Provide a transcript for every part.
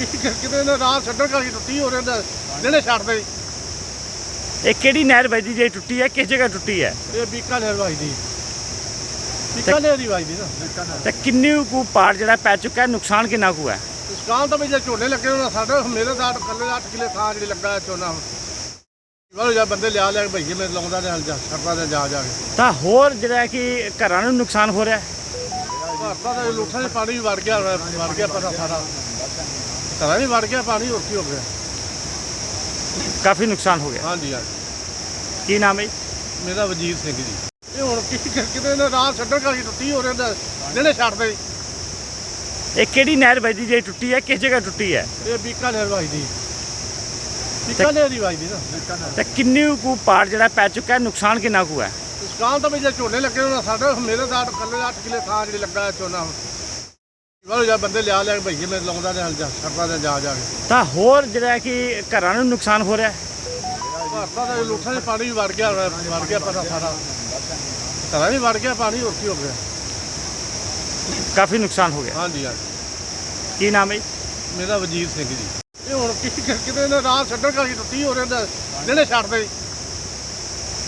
ਕਿਤੇ ਨਾ ਰਾਹ ਛੱਡਣ ਕਰਕੇ ਟੁੱਟੀ ਹੋ ਰਿਹਾ ਜਿਹੜੇ ਛੱਡਦੇ ਇਹ ਕਿਹੜੀ ਨਹਿਰ ਵੱਜਦੀ ਜਿਹੜੀ ਟੁੱਟੀ ਹੈ? ਕਿਸ ਜਗ੍ਹਾ ਟੁੱਟੀ ਹੈ? ਇਹ ਬੀਕਾਨੇਰ ਵੱਜਦੀ ਬੀਕਾਨੇਰ ਦੀ ਵੱਜਦੀ ਨਾ। ਤੇ ਕਿੰਨੀ ਕੁ ਪਾੜ ਜਿਹੜਾ ਪੈ ਚੁੱਕਾ ਹੈ? ਨੁਕਸਾਨ ਕਿੰਨਾ ਕੁ ਹੈ? ਦੁਕਾਨ ਤਾਂ ਵੀ ਜੇ ਝੋਨੇ ਲੱਗੇ ਹੋਣਾ ਸਾਡੇ ਮੇਰੇ ਦਾ ਕੱਲੇ 8 ਕਿਲੇ ਥਾਂ ਜਿਹੜੀ ਲੱਗਾ ਹੈ ਝੋਨਾ। ਵਾਲੋ ਜਾਂ ਬੰਦੇ ਲਿਆ ਲਿਆ ਭਈਏ ਮੇਰੇ ਲਾਉਂਦਾ ਤੇ ਹਲ ਜਾ ਛੱਡਦਾ ਤੇ ਜਾ ਜਾ ਕੇ। ਤਾਂ ਹੋਰ ਜਿਹੜਾ ਕਿ ਘਰਾਂ ਨੂੰ ਨੁਕਸਾਨ ਹੋ ਰਿਹਾ ਹੈ? ਭਾਰਤਾਂ ਦਾ ਲੁੱਠਾਂ 'ਚ ਪਾਣੀ ਵੀ ਵੜ ਗਿਆ ਵੜ ਗਿਆ ਪਤਾ ਸਾਰਾ। ਘਰਾਂ ਵੀ ਵੜ ਗਿਆ ਪਾਣੀ ਹੋਰ ਕੀ ਹੋ ਗਿਆ। ਕਾਫੀ ਨੁਕਸਾਨ ਹੋ ਗਿਆ। ਹਾਂਜੀ ਹਾਂਜੀ। ਕੀ ਨਾਮ ਹੈ ਜੀ? ਮੇਰਾ ਵਜੀਰ ਸਿੰਘ ਜੀ। ਇਹ ਹੁਣ ਕੀ ਕਿਤੇ ਨਾ ਰਾਹ ਛੱਡਣ ਕਰਕੇ ਟੁੱਟੀ ਹੋ ਰਿਹਾ ਜਿਹੜੇ ਛੱਡਦੇ ਇਹ ਕਿਹੜੀ ਨਹਿਰ ਵੱਜਦੀ ਜਿਹੜੀ ਟੁੱਟੀ ਹੈ ਕਿਸ ਜਗ੍ਹਾ ਟੁੱਟੀ ਹੈ? ਇਹ ਬੀਕਾਨੇਰ ਵੱਜਦੀ। ਬੀਕਾਨੇਰ ਦੀ ਵੱਜਦੀ ਨਾ। ਤੇ ਕਿੰਨੀ ਕੁ ਪਾੜ ਜਿਹੜਾ ਪੈ ਚੁੱਕਾ ਹੈ ਨੁਕਸਾਨ ਕਿੰਨਾ ਕੁ ਹੈ? ਦੁਕਾਨ ਤਾਂ ਵੀ ਜੇ ਝੋਨੇ ਲੱਗੇ ਹੋਣਾ ਸਾਡੇ ਮੇਰੇ ਦਾ ਕੱਲੇ 8 ਕਿਲੇ ਥਾਂ ਜਿਹੜੀ ਲੱਗਾ ਹੈ ਝੋਨਾ ਜਾਂ ਬੰਦੇ ਲਿਆ ਕੇ ਭਈਏ ਲਾਉਂਦਾ ਤੇ ਹਲ ਜਾ ਛੱਡਦਾ ਤੇ ਜਾ ਜਾ ਕੇ। ਤਾਂ ਹੋਰ ਜਿਹੜਾ ਕਿ ਘਰਾਂ ਨੂੰ ਨੁਕਸਾਨ ਹੋ ਰਿਹਾ ਹੈ? ਭਾਰਤਾਂ ਦਾ ਲੁੱਠਾਂ 'ਚ ਪਾਣੀ ਵੀ ਵੜ ਗਿਆ ਹੋਇਆ, ਵੜ ਗਿਆ ਪਤਾ ਸਾਰਾ। ਘਰਾਂ ਵੀ ਵੜ ਗਿਆ ਪਾਣੀ ਹੋਰ ਕੀ ਹੋ ਗਿਆ। ਕਾਫੀ ਨੁਕਸਾਨ ਹੋ ਗਿਆ। ਹਾਂਜੀ ਹਾਂਜੀ। ਕੀ ਨਾਮ ਹੈ ਜੀ? ਮੇਰਾ ਵਜੀਰ ਸਿੰਘ ਜੀ। ਇਹ ਹੁਣ ਕੀ ਕਿਤੇ ਨਾ ਰਾਹ ਛੱਡਣ ਕਰਕੇ ਟੁੱਟੀ ਹੋ ਰਿਹਾ ਜਿਹੜੇ ਛੱਡਦੇ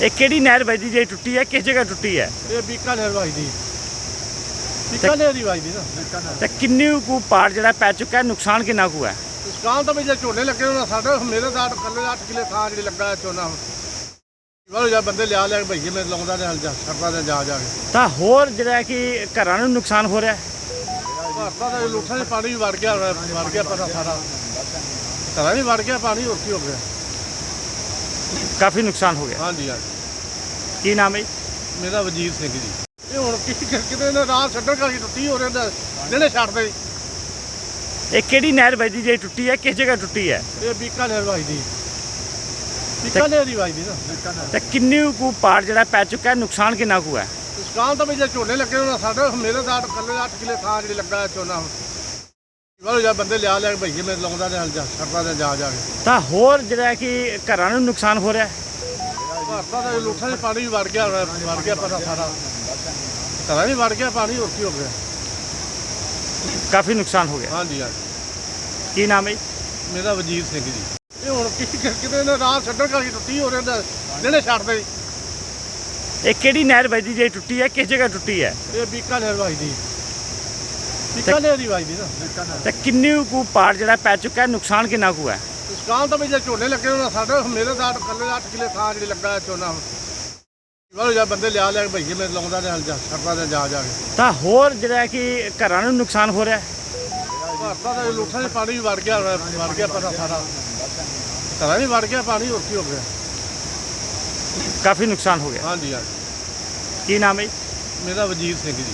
ਇਹ ਕਿਹੜੀ ਨਹਿਰ ਵੱਜਦੀ ਜਿਹੜੀ ਟੁੱਟੀ ਹੈ ਕਿਸ ਜਗ੍ਹਾ ਟੁੱਟੀ ਹੈ? ਇਹ ਬੀਕਾਨੇਰ ਵੱਜਦੀ। ਬੀਕਾਨੇਰ ਦੀ ਵੱਜਦੀ ਨਾ ਤੇ ਕਿੰਨੀ ਕੁ ਪਾੜ ਜਿਹੜਾ ਪੈ ਚੁੱਕਾ ਹੈ ਨੁਕਸਾਨ ਕਿੰਨਾ ਕੁ ਹੈ ਦੁਕਾਨ ਤਾਂ ਵੀ ਜੇ ਝੋਨੇ ਲੱਗੇ ਹੋਣਾ ਸਾਡੇ ਮੇਰੇ ਦਾ ਕੱਲੇ 8 ਕਿਲੇ ਥਾਂ ਜਿਹੜੀ ਲੱਗਾ ਝੋਨਾ ਵਾਲੋ ਜਾਂ ਬੰਦੇ ਲਿਆ ਲਿਆ ਭਈਏ ਮੇਰੇ ਲਾਉਂਦਾ ਤੇ ਹਲ ਜਾ ਛੱਡਦਾ ਤੇ ਜਾ ਜਾ ਕੇ। ਤਾਂ ਹੋਰ ਜਿਹੜਾ ਕਿ ਘਰਾਂ ਨੂੰ ਨੁਕਸਾਨ ਹੋ ਰਿਹਾ ਹੈ? ਭਾਰਤਾਂ ਦਾ ਲੁੱਠਾਂ 'ਚ ਪਾਣੀ ਵੀ ਵੜ ਗਿਆ ਵੜ ਗਿਆ ਪਤਾ ਸਾਰਾ। ਘਰਾਂ ਵੀ ਵੜ ਗਿਆ ਪਾਣੀ ਹੋਰ ਕੀ ਹੋ ਗਿਆ। ਕਾਫੀ ਨੁਕਸਾਨ ਹੋ ਗਿਆ। ਹਾਂਜੀ ਹਾਂਜੀ। ਕੀ ਨਾਮ ਹੈ ਜੀ? ਮੇਰਾ ਵਜੀਰ ਸਿੰਘ ਜੀ। ਇਹ ਹੁਣ ਕੀ ਕਿਤੇ ਨਾ ਰਾਹ ਛੱਡਣ ਕਰਕੇ ਟੁੱਟੀ ਹੋ ਰਿਹਾ ਜਿਹੜੇ ਛੱਡਦੇ। ਇਹ ਕਿਹੜੀ ਨਹਿਰ ਵੱਜਦੀ ਜਿਹੜੀ ਟੁੱਟੀ ਹੈ ਕਿਸ ਜਗ੍ਹਾ ਟੁੱਟੀ ਹੈ? ਇਹ ਬੀਕਾਨੇਰ ਵੱਜਦੀ। ਬੀਕਾਨੇਰ ਦੀ ਵੱਜਦੀ ਨਾ। ਤੇ ਕਿੰਨੀ ਕੁ ਪਾੜ ਜਿਹੜਾ ਪੈ ਚੁੱਕਾ ਹੈ ਨੁਕਸਾਨ ਕਿੰਨਾ ਕੁ ਹੈ ਦੁਕਾਨ ਤਾਂ ਵੀ ਜੇ ਝੋਨੇ ਲੱਗੇ ਹੋਣਾ ਸਾਡੇ ਮੇਰੇ ਦਾ ਕੱਲੇ 8 ਕਿਲੇ ਥਾਂ ਜਿਹੜੀ ਲੱਗਾ ਹੈ ਝੋਨਾ ਵਾਲੋ ਜਾਂ ਬੰਦੇ ਲਿਆ ਲਿਆ ਕੇ ਭਈਏ ਮੇਰੇ ਲਾਉਂਦਾ ਜਾ ਛੱਡਦਾ ਤੇ ਜਾ ਜਾ ਕੇ। ਤਾਂ ਹੋਰ ਜਿਹੜਾ ਕਿ ਘਰਾਂ ਨੂੰ ਨੁਕਸਾਨ ਹੋ ਰਿਹਾ ਹੈ? ਭਾਰਤਾਂ ਦਾ ਲੁੱਠਾਂ 'ਚ ਪਾਣੀ ਵੀ ਵੜ ਗਿਆ ਵੜ ਗਿਆ ਪਤਾ ਸਾਰਾ। ਘਰਾਂ ਵੀ ਵੜ ਗਿਆ ਪਾਣੀ ਹੋਰ ਕੀ ਹੋ ਗਿਆ। ਕਾਫੀ ਨੁਕਸਾਨ ਹੋ ਗਿਆ। ਹਾਂਜੀ ਹਾਂਜੀ। ਕੀ ਨਾਮ ਹੈ ਜੀ? ਮੇਰਾ ਵਜੀਰ ਸਿੰਘ ਜੀ। ਇਹ ਹੁਣ ਕੀ ਕਿਤੇ ਨਾ ਰਾਹ ਛੱਡਣ ਕਰਕੇ ਟੁੱਟੀ ਹੋ ਰਿਹਾ ਜਿਹੜੇ ਛੱਡਦੇ ਇਹ ਕਿਹੜੀ ਨਹਿਰ ਵੱਜਦੀ ਜਿਹੜੀ ਟੁੱਟੀ ਹੈ ਕਿਸ ਜਗ੍ਹਾ ਟੁੱਟੀ ਹੈ? ਇਹ ਬੀਕਾਨੇਰ ਵੱਜਦੀ। ਬੀਕਾਨੇਰ ਦੀ ਵੱਜਦੀ ਨਾ। ਤੇ ਕਿੰਨੀ ਕੁ ਪਾੜ ਜਿਹੜਾ ਪੈ ਚੁੱਕਾ ਹੈ ਨੁਕਸਾਨ ਕਿੰਨਾ ਕੁ ਹੈ ਦੁਕਾਨ ਤਾਂ ਵੀ ਜੇ ਝੋਨੇ ਲੱਗੇ ਹੋਣਾ ਸਾਡੇ ਮੇਰੇ ਦਾ ਕੱਲੇ 8 ਕਿਲੇ ਥਾਂ ਜਿਹੜੀ ਲੱਗਾ ਹੈ ਝੋਨਾ। ਵਾਲੋ ਜਾਂ ਬੰਦੇ ਲਿਆ ਲਿਆ ਕੇ ਭਈਏ ਮੇਰੇ ਲਾਉਂਦਾ ਤੇ ਹਲ ਜਾ ਛੱਡਦਾ ਤੇ ਜਾ ਜਾ ਕੇ। ਤਾਂ ਹੋਰ ਜਿਹੜਾ ਕਿ ਘਰਾਂ ਨੂੰ ਨੁਕਸਾਨ ਹੋ ਰਿਹਾ ਹੈ। ਭਾਰਤਾਂ ਦਾ ਲੁੱਠਾਂ 'ਚ ਪਾਣੀ ਵੀ ਵੜ ਗਿਆ ਵੜ ਗਿਆ ਪਤਾ ਸਾਰਾ। ਘਰਾਂ ਵੀ ਵੜ ਗਿਆ ਪਾਣੀ ਹੋਰ ਕੀ ਹੋ ਗਿਆ। ਕਾਫੀ ਨੁਕਸਾਨ ਹੋ ਗਿਆ। ਹਾਂਜੀ ਹਾਂਜੀ। ਕੀ ਨਾਮ ਹੈ ਜੀ? ਮੇਰਾ ਵਜੀਰ ਸਿੰਘ ਜੀ।